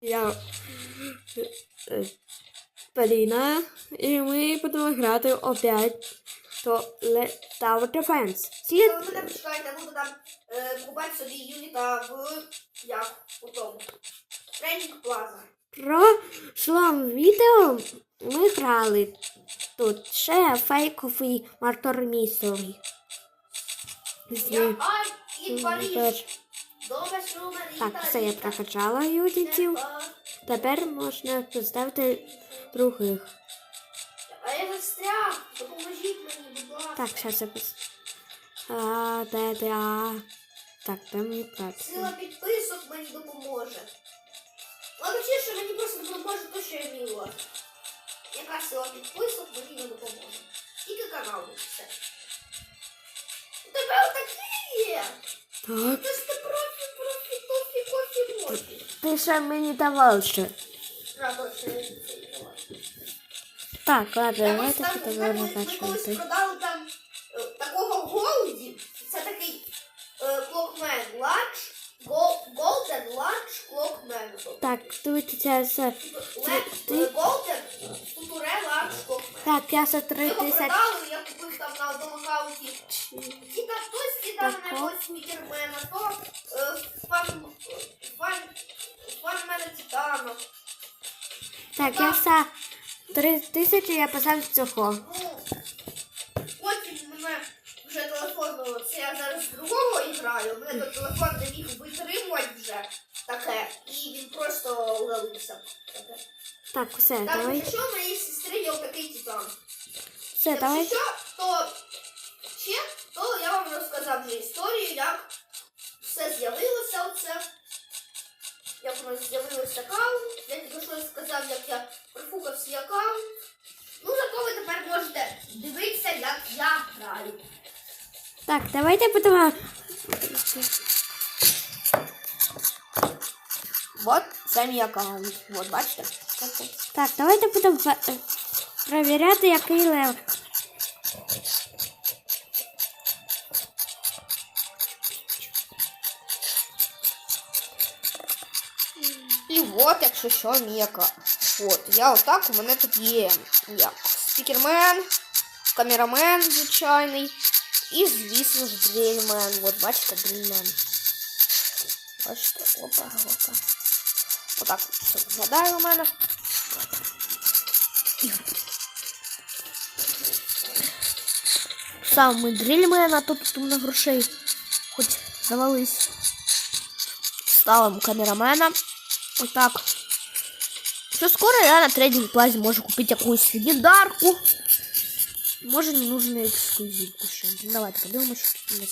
Я е, Поліна, і ми будемо грати опять то Tower Defense. Ви мене почекайте, буду там е, купати собі юніта в як у тому. Тренінг плаза. прошлом відео ми грали тут ще фейковий мартор місовий. Я Ай і Париж. Так, все я прокачала юнітів. Тепер можна поставити других. А я застряг. Допоможіть мені, будь ласка. Так, зараз я пос... А, де, де, а. Так, де мені Сила працює? підписок мені допоможе. Ладно, чи що мені просто допоможе то, що я вміла. Яка сила підписок мені не допоможе. Тільки канал все. У тебе отакі є. Так, Ти профі. ти ще мені давав ще. Правда, що я це взяла. Так, ладно, Я давайте просто тут там, ми, ми колись накачувати. продали там е, такого голді. Це такий е, клокмен ланч, голден ланч клокмен. Так, тут це все. ти- Голден туре ланч клокмен. Так, я за Ми три його тисячі. продали, я купив там на одному аккаунті. Ті там хтось ті там Так, на якогось смікермена, то е, фан, фан, фан мене титанов. Так, я за три тисячі я писав цього. Ну, потім мене вже телефон, це я зараз з другого граю, мене той телефон не міг витримувати вже таке, і він просто удалився. Таке. Так, все, Так, давай. якщо в моєї сестри є такий титан. Все, Якщо давай. що, то ще, то я вам розказав вже історію, як все з'явилося оце. Як у нас з'явився аккаунт. Я тільки що сказав, як я профукав свій аккаунт. Ну, зато ви тепер можете дивитися, як я граю. Так, давайте будемо. Вот це мій аккаунт. Вот, бачите? Так, давайте будемо пе- перевіряти, який лев. І от, якщо що, аккаунт. От, я отак, у мене тут є як спікермен, камерамен звичайний. І, звісно ж, дрільмен. От, бачите, дрільмен. Бачите, опа, опа. Отак все виглядає у мене. Саме дрільмен, а тут у мене грошей хоч завались. ставимо камерамена. Отак. Що скоро я на третій плазі можу купити якусь легендарку. Може не нужна ексклюзивку ще. Ну, Давайте подивимося, що тут у.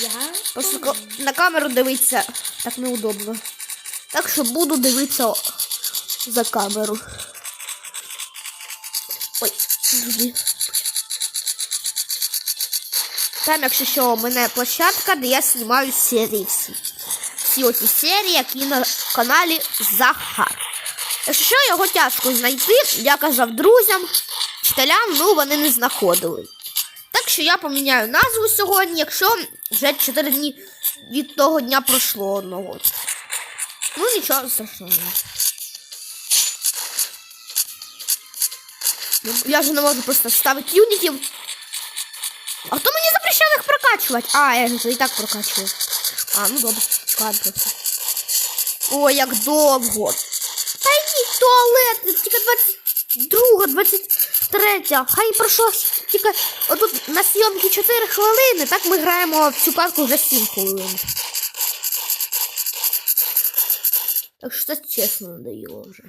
Я Просто ка- на камеру дивитися так неудобно. Так що буду дивитися за камеру. Там, якщо що, у мене площадка, де я знімаю серії всі. Всі оці серії, які на каналі Захар. Якщо що, його тяжко знайти, я казав друзям, вчителям, ну вони не знаходили. Так що я поміняю назву сьогодні, якщо вже 4 дні від того дня пройшло одного. Ну нічого страшного. Я вже не можу просто ставити юнітів. А хто мені запрещав їх прокачувати? А, я ж і так прокачую. А, ну добре, ладно просто. Ой, як довго. Та йдіть в туалет, тільки 22, 23. Хай пройшло тільки отут на зйомки 4 хвилини, так ми граємо в цю карту вже 7 хвилин. Так що чесно надоїло вже.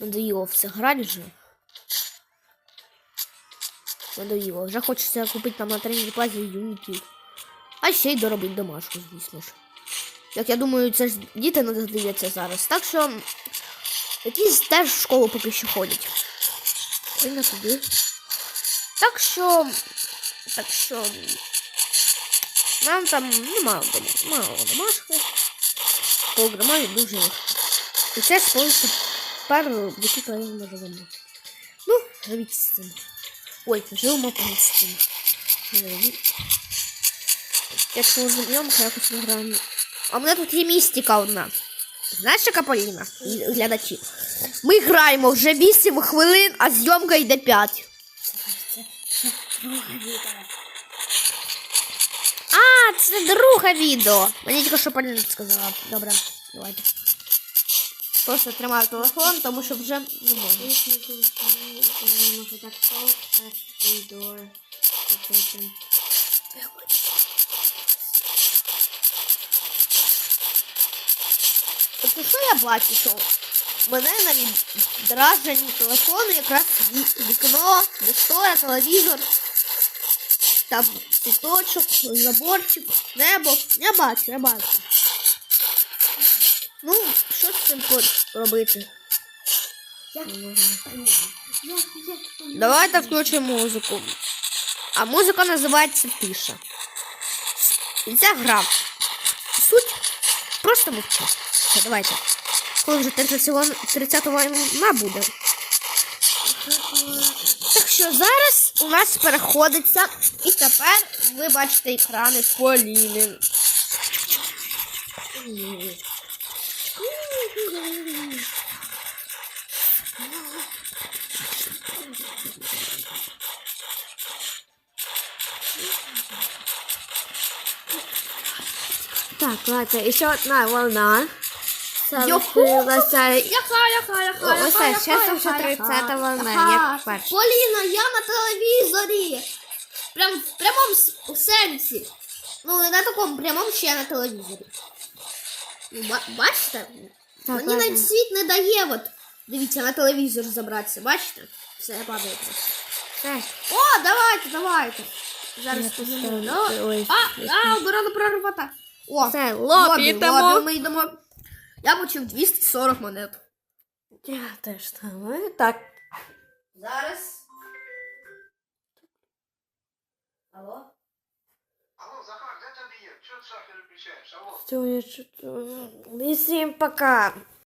Надоїло все грати вже. Надоїло. Вже хочеться купити там на тренінг плазі юнітів. А ще й доробити домашку, звісно ж. Як я думаю, це ж діти не дивляться зараз. Так що якісь теж в школу поки що ходять. Прийняв туди. Так що. Так що. Нам там ну, мало, дома- мало домашки. Програмаю дуже. І це сповниться пару які країни ми живемо. Ну, живіть з цим. Ой, по з цим. Якщо зйомка, якось не. А в мене тут є містика одна. Знаєш, яка Поліна? Глядачі. Ми граємо вже 8 хвилин, а зйомка йде 5. А, це друге відео. Мені тільки що Поліна сказала. Добре, давайте. Просто тримаю телефон, тому що вже не можу. Може так close Тобто, що я бачу, що мене на відраженні телефону якраз вікно, де телевізор, там цвіточок, заборчик, небо. Я бачу, я бачу. Ну, що з цим робити? Давайте включимо музику. А музика називається Тиша. І ця гра. Суть просто мовчи. Давайте. Коли вже 30 секунд- 30 війна буде. Так що зараз у нас переходиться. І тепер ви бачите екрани Поліни. Так, ладно, і ще одна волна. Йоху! Залишилася. Яка, яка, яка, О, ось так, зараз вже 30 волна, як перша. Поліна, я на телевізорі. Прям в прямому с- сенсі. Ну, не на такому прямому ще на телевізорі. Ну, ба- бачите? Мені ладно. навіть світ не дає, от. Дивіться, на телевізор забратися, бачите? Все, я падаю просто. Так, О, давайте, давайте. Зараз Я позніму. поставлю. Ну, Ой, А, а, оборона прорвата. О, Все, лобі, лобі лобі ми йдемо. Я почув 240 монет. Я теж там. е, Так. Зараз. Алло? Алло, Захар, де тобі є? Чого ти шахи виключаєш? Алло. Все, я чуть... І всім пока.